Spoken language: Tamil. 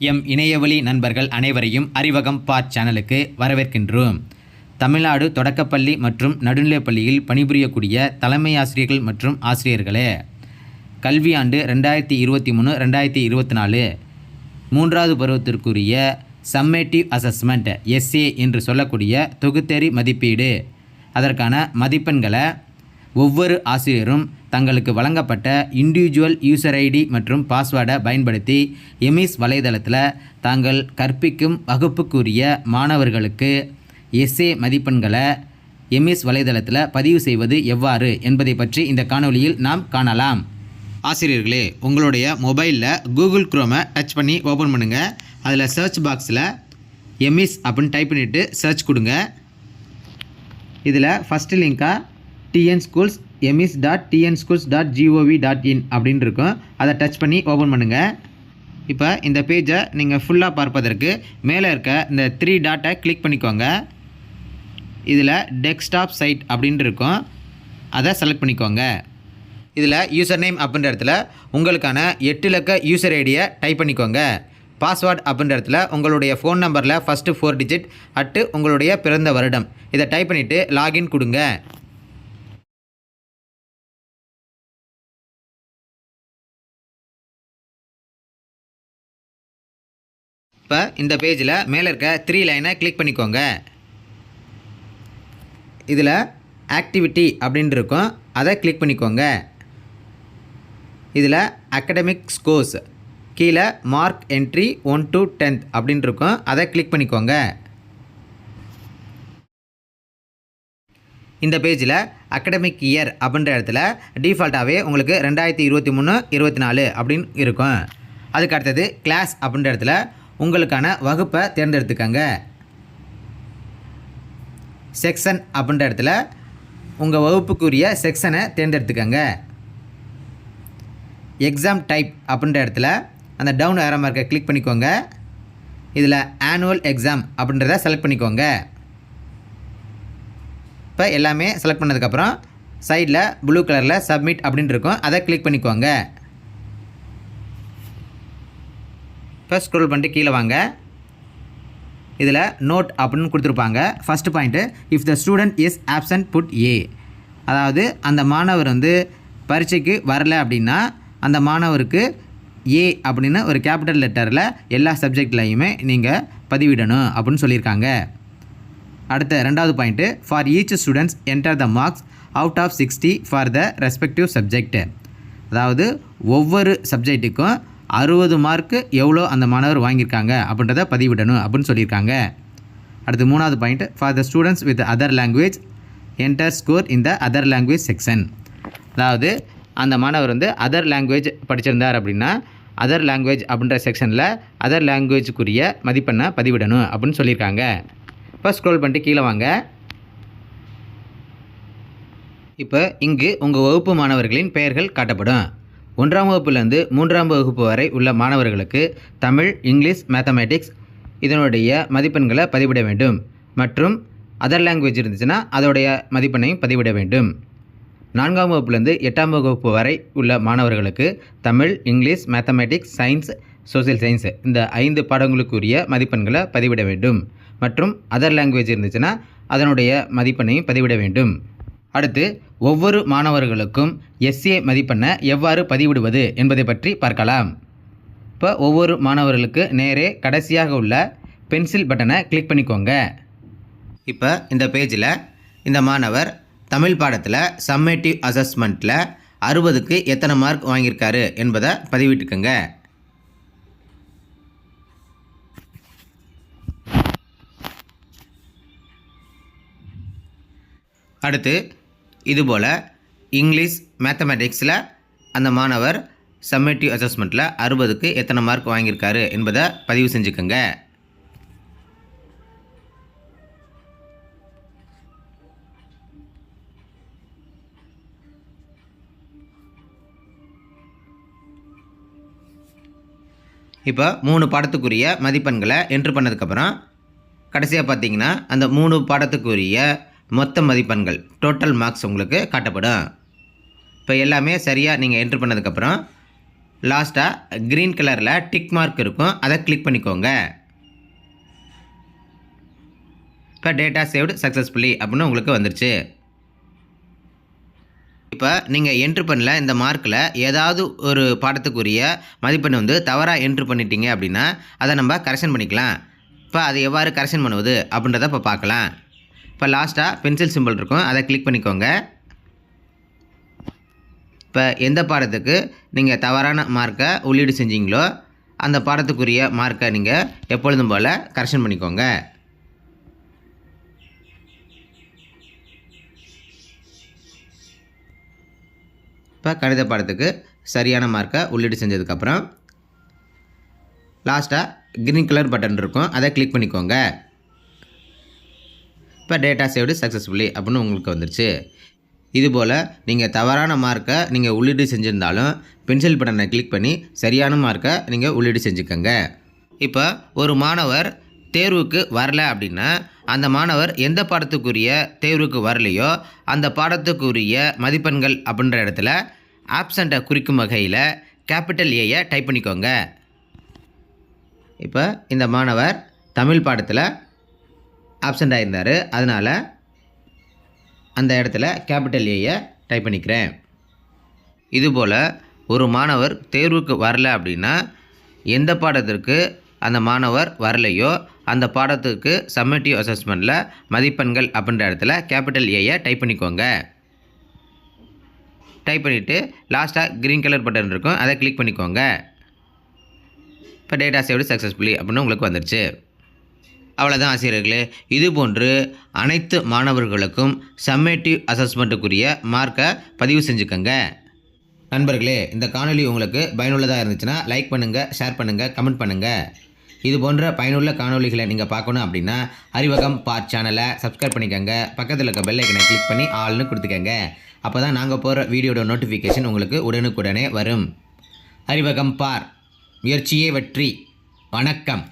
எம் இணையவழி நண்பர்கள் அனைவரையும் அறிவகம் பாட் சேனலுக்கு வரவேற்கின்றோம். தமிழ்நாடு தொடக்கப்பள்ளி மற்றும் நடுநிலைப்பள்ளியில் பணிபுரியக்கூடிய தலைமை ஆசிரியர்கள் மற்றும் ஆசிரியர்களே கல்வியாண்டு ரெண்டாயிரத்தி இருபத்தி மூணு ரெண்டாயிரத்தி இருபத்தி நாலு மூன்றாவது பருவத்திற்குரிய சம்மேட்டிவ் அசஸ்மெண்ட் எஸ்ஏ என்று சொல்லக்கூடிய தொகுத்தறி மதிப்பீடு. அதற்கான மதிப்பெண்களை ஒவ்வொரு ஆசிரியரும் தங்களுக்கு வழங்கப்பட்ட இண்டிவிஜுவல் யூசர் ஐடி மற்றும் பாஸ்வேர்டை பயன்படுத்தி எமிஸ் வலைதளத்தில் தாங்கள் கற்பிக்கும் வகுப்புக்குரிய மாணவர்களுக்கு எஸ்ஏ மதிப்பெண்களை எமிஸ் வலைதளத்தில் பதிவு செய்வது எவ்வாறு என்பதை பற்றி இந்த காணொளியில் நாம் காணலாம். ஆசிரியர்களே உங்களுடைய மொபைலில் கூகுள் குரோமை டச் பண்ணி ஓப்பன் பண்ணுங்கள் அதில் சர்ச் பாக்ஸில் எம்இஸ் அப்படின்னு டைப் பண்ணிவிட்டு சர்ச் கொடுங்க. இதில் first லிங்காக TN schools EMIS dot TN schools dot GOV dot in அப்படின்னு இருக்கும் அதை டச் பண்ணி ஓப்பன் பண்ணுங்கள் இப்போ இந்த பேஜை நீங்கள் ஃபுல்லாக பார்ப்பதற்கு மேலே இருக்க இந்த த்ரீ டாட்டை கிளிக் பண்ணிக்கோங்க. இதில் டெஸ்க்டாப் சைட் அப்படின்னு இருக்கும் அதை செலக்ட் பண்ணிக்கோங்க. இதில் யூசர் நேம் அப்படின்ற இடத்துல உங்களுக்கான எட்டு இலக்க யூசர் ஐடியை டைப் பண்ணிக்கோங்க. பாஸ்வேர்ட் அப்படின்ற இடத்துல உங்களுடைய ஃபோன் நம்பரில் ஃபஸ்ட்டு ஃபோர் டிஜிட் அட்டு உங்களுடைய பிறந்த வருடம். இதை டைப் பண்ணிவிட்டு லாகின் கொடுங்க. இப்போ இந்த பேஜில் மேலே இருக்க த்ரீ லைனை கிளிக் பண்ணிக்கோங்க. இதில் ஆக்டிவிட்டி அப்படின்ட்டு இருக்கும். அதை கிளிக் பண்ணிக்கோங்க. இதில் அகடமிக் ஸ்கோர்ஸ் கீழே mark entry one to tenth அப்படின்ட்டு இருக்கும். அதை கிளிக் பண்ணிக்கோங்க. இந்த பேஜில் அகடமிக் இயர் அப்படின்ற இடத்துல டிஃபால்ட்டாகவே உங்களுக்கு ரெண்டாயிரத்தி இருபத்தி மூணு இருபத்தி நாலு அப்படின்னு இருக்கும். அதுக்கு அடுத்தது கிளாஸ் அப்படின்ற இடத்துல உங்களுக்கான வகுப்பை தேர்ந்தெடுத்துக்கங்க. செக்ஷன் அப்படின்ற இடத்துல உங்கள் வகுப்புக்குரிய செக்ஷனை தேர்ந்தெடுத்துக்கங்க. எக்ஸாம் டைப் அப்படின்ற இடத்துல அந்த டவுன் ஏற மார்க்கை கிளிக் பண்ணிக்கோங்க. இதில் ஆனுவல் எக்ஸாம் அப்படின்றத செலக்ட் பண்ணிக்கோங்க. இப்போ எல்லாமே செலக்ட் பண்ணதுக்கப்புறம் சைடில் ப்ளூ கலரில் சப்மிட் அப்படின்னு இருக்கும். அதை கிளிக் பண்ணிக்கோங்க. இப்போ ஸ்க்ரோல் பண்ணிட்டு கீழே வாங்க. இதில் நோட் அப்படின்னு கொடுத்துருப்பாங்க. First point if the student is absent put A அதாவது அந்த மாணவர் வந்து பரீட்சைக்கு வரல அப்படின்னா அந்த மாணவருக்கு ஏ அப்படின்னு ஒரு கேபிட்டல் லெட்டரில் எல்லா சப்ஜெக்ட்லையுமே நீங்கள் பதிவிடணும் அப்படின்னு சொல்லியிருக்காங்க. அடுத்த ரெண்டாவது point for each students enter the marks out of sixty for the respective subject அதாவது ஒவ்வொரு சப்ஜெக்ட்டுக்கும் அறுபது மார்க்கு எவ்வளோ அந்த மாணவர் வாங்கியிருக்காங்க அப்படின்றத பதிவிடணும் அப்படின்னு சொல்லியிருக்காங்க. அடுத்து மூணாவது point for the students with other language enter score இந்த அதர் லாங்குவேஜ் செக்ஷன் அதாவது அந்த மாணவர் வந்து அதர் லாங்குவேஜ் படிச்சிருந்தார் அப்படின்னா அதர் லாங்குவேஜ் அப்படின்ற செக்ஷனில் அதர் லாங்குவேஜுக்குரிய மதிப்பெண்ணை பதிவிடணும் அப்படின்னு சொல்லியிருக்காங்க. இப்போ ஸ்க்ரோல் பண்ணிட்டு கீழே வாங்க. இப்போ இங்கு உங்கள் வகுப்பு மாணவர்களின் பெயர்கள் காட்டப்படும். ஒன்றாம் வகுப்புலேருந்து மூன்றாம் வகுப்பு வரை உள்ள மாணவர்களுக்கு தமிழ் இங்கிலீஷ் மேத்தமேட்டிக்ஸ் இதனுடைய மதிப்பெண்களை பதிவிட வேண்டும். மற்றும் அதர் லாங்குவேஜ் இருந்துச்சுன்னா அதோடைய மதிப்பெண்ணையும் பதிவிட வேண்டும். நான்காம் வகுப்புலேருந்து எட்டாம் வகுப்பு வரை உள்ள மாணவர்களுக்கு Tamil English mathematics science social science இந்த ஐந்து பாடங்களுக்குரிய மதிப்பெண்களை பதிவிட வேண்டும். மற்றும் அதர் லாங்குவேஜ் இருந்துச்சுன்னா அதனுடைய மதிப்பெண்ணையும் பதிவிட வேண்டும். அடுத்து ஒவ்வொரு மாணவர்களுக்கும் எஸ்ஏ மதிப்பெண்ணை எவ்வாறு பதிவிடுவது என்பதை பற்றி பார்க்கலாம். இப்போ ஒவ்வொரு மாணவர்களுக்கு நேரே கடைசியாக உள்ள பென்சில் பட்டனை கிளிக் பண்ணிக்கோங்க. இப்போ இந்த பேஜில் இந்த மாணவர் தமிழ் பாடத்தில் சம்மேட்டிவ் அசஸ்மெண்ட்டில் அறுபதுக்கு எத்தனை மார்க் வாங்கியிருக்காரு என்பதை பதிவிட்டுக்குங்க. அடுத்து இதுபோல் இங்கிலீஷ் மேத்தமெட்டிக்ஸில் அந்த மாணவர் சம்மேட்டிவ் அசஸ்மெண்ட்டில் அறுபதுக்கு எத்தனை மார்க் வாங்கியிருக்காரு என்பதை பதிவு செஞ்சுக்கோங்க. இப்போ மூணு பாடத்துக்குரிய மதிப்பெண்களை என்ட்ரு பண்ணதுக்கப்புறம் கடைசியாக பார்த்தீங்கன்னா அந்த மூணு பாடத்துக்குரிய மொத்த மதிப்பெண்கள் டோட்டல் மார்க்ஸ் உங்களுக்கு காட்டப்படும். இப்போ எல்லாமே சரியாக நீங்கள் என்ட்ரு பண்ணதுக்கப்புறம் லாஸ்ட்டாக க்ரீன் கலரில் டிக் மார்க் இருக்கும் அதை கிளிக் பண்ணிக்கோங்க. இப்போ டேட்டா சேவ்டு சக்ஸஸ்ஃபுல்லி அப்படின்னு உங்களுக்கு வந்துருச்சு. இப்போ நீங்கள் என்ட்ரு பண்ணல இந்த மார்க்கில் ஏதாவது ஒரு பாடத்துக்குரிய மதிப்பெண் வந்து தவறாக என்ட்ரு பண்ணிட்டீங்க அப்படின்னா அதை நம்ம கரெக்ஷன் பண்ணிக்கலாம். இப்போ அதை எவ்வாறு கரெக்ஷன் பண்ணுவது அப்படின்றத இப்போ பார்க்கலாம். இப்போ லாஸ்ட்டாக பென்சில் சிம்பிள் இருக்கும். அதை கிளிக் பண்ணிக்கோங்க. இப்போ எந்த பாடத்துக்கு நீங்கள் தவறான மார்க்கை உள்ளீடு செஞ்சீங்களோ அந்த பாடத்துக்குரிய மார்க்கை நீங்கள் எப்பொழுதும் போல் கரெக்ஷன் பண்ணிக்கோங்க. இப்போ கணித பாடத்துக்கு சரியான மார்க்கை உள்ளீடு செஞ்சதுக்கப்புறம் லாஸ்ட்டாக க்ரீன் கலர் பட்டன் இருக்கும். அதை கிளிக் பண்ணிக்கோங்க. இப்போ டேட்டா சேவ்டு சக்ஸஸ்ஃபுல்லி அப்படின்னு உங்களுக்கு வந்துருச்சு. இதுபோல் நீங்கள் தவறான மார்க்கை நீங்கள் உள்ளீடு செஞ்சுருந்தாலும் பென்சில் பட்டனை கிளிக் பண்ணி சரியான மார்க்கை நீங்கள் உள்ளீடு செஞ்சுக்கோங்க. இப்போ ஒரு மாணவர் தேர்வுக்கு வரல அப்படின்னா அந்த மாணவர் எந்த பாடத்துக்குரிய தேர்வுக்கு வரலையோ அந்த பாடத்துக்குரிய மதிப்பெண்கள் அப்படின்ற இடத்துல ஆப்சண்ட்டை குறிக்கும் வகையில் கேபிட்டல் ஏயை டைப் பண்ணிக்கோங்க. இப்போ இந்த மாணவர் தமிழ் பாடத்தில் ஆப்சண்ட் ஆகியிருந்தார் அதனால் அந்த இடத்துல கேபிட்டல் ஏயை டைப் பண்ணிக்கிறேன். இதுபோல் ஒரு மாணவர் தேர்வுக்கு வரல அப்படின்னா எந்த பாடத்திற்கு அந்த மாணவர் வரலையோ அந்த பாடத்துக்கு சம்மட்டிவ் அசஸ்மெண்ட்டில் மதிப்பெண்கள் அப்படின்ற இடத்துல கேபிட்டல் ஏயை டைப் பண்ணிக்கோங்க. டைப் பண்ணிவிட்டு லாஸ்ட்டாக க்ரீன் கலர் பட்டன் இருக்கும். அதை கிளிக் பண்ணிக்கோங்க. இப்போ டேட்டா சேவ்டு சக்ஸஸ்ஃபுல்லி அப்படின்னு உங்களுக்கு வந்துடுச்சு அவ்வளோதான் ஆசிரியர்களே. இது போன்று அனைத்து மாணவர்களுக்கும் சம்மேட்டிவ் அசஸ்மெண்ட்டுக்குரிய மார்க்கை பதிவு செஞ்சுக்கோங்க. நண்பர்களே இந்த காணொளி உங்களுக்கு பயனுள்ளதாக இருந்துச்சுன்னா லைக் பண்ணுங்கள் ஷேர் பண்ணுங்கள் கமெண்ட் பண்ணுங்கள் இது போன்ற பயனுள்ள காணொளிகளை நீங்கள் பார்க்கணும் அப்படின்னா அறிவகம் பார் சேனலை சப்ஸ்கிரைப் பண்ணிக்கோங்க. பக்கத்தில் இருக்க பெல் ஐக்கனை கிளிக் பண்ணி ஆள்னு கொடுத்துக்கோங்க. அப்போ தான் நாங்கள் போகிற வீடியோட நோட்டிஃபிகேஷன் உங்களுக்கு உடனுக்குடனே வரும். அறிவகம் பார் முயற்சியே வெற்றி வணக்கம்.